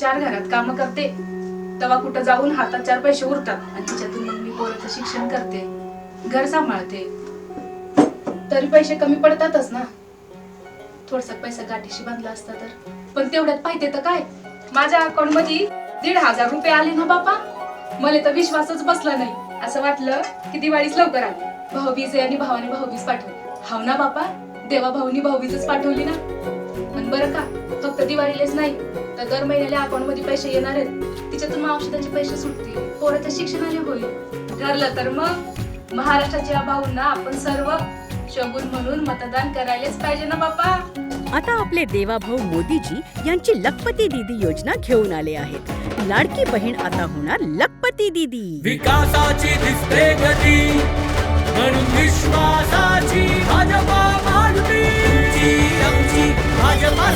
चार घरात काम करते. तेव्हा कुठं जाऊन हातात चार पैसे उरतात आणि तिच्यातून मग मी पोराचं शिक्षण करते. घर सांभाळते. तरी पैसे कमी पडतातच ना. थोडसा पैसा गाठीशी बांधला असता तर. पण तेवढ्यात पाहिजे तर काय? माझ्या अकाउंटमध्ये दीड हजार रुपये आले ना बापा. मला तर विश्वासच बसला नाही. असं वाटलं की दिवाळीच लवकर आली. भाऊबीज आहे आणि भावाने भाऊबीज पाठवली. हाव ना बापा? देवा भाऊनी भाऊबीजच पाठवली ना. पण बरं का? फक्त दिवाळीलाच नाही. तर दर महिन्याला अकाउंटमध्ये पैसे येणार आहेत. तिच्यातून मग औषधाचे पैसे सुटतील. पोराच्या शिक्षणाने होईल. ठरलं तर मग महाराष्ट्राच्या भाऊंना आपण सर्व शगुन म्हणून मतदान करायलाच पाहिजे ना बापा. आता आपले देवाभाऊ मोदीजी यांची लखपती दीदी योजना घेऊन आले आहेत. लाडकी बहीण आता होणार लखपती दीदी. विकासाची दिसते गती. म्हणून विश्वासाची भाजपा मांडती आमची भाजपा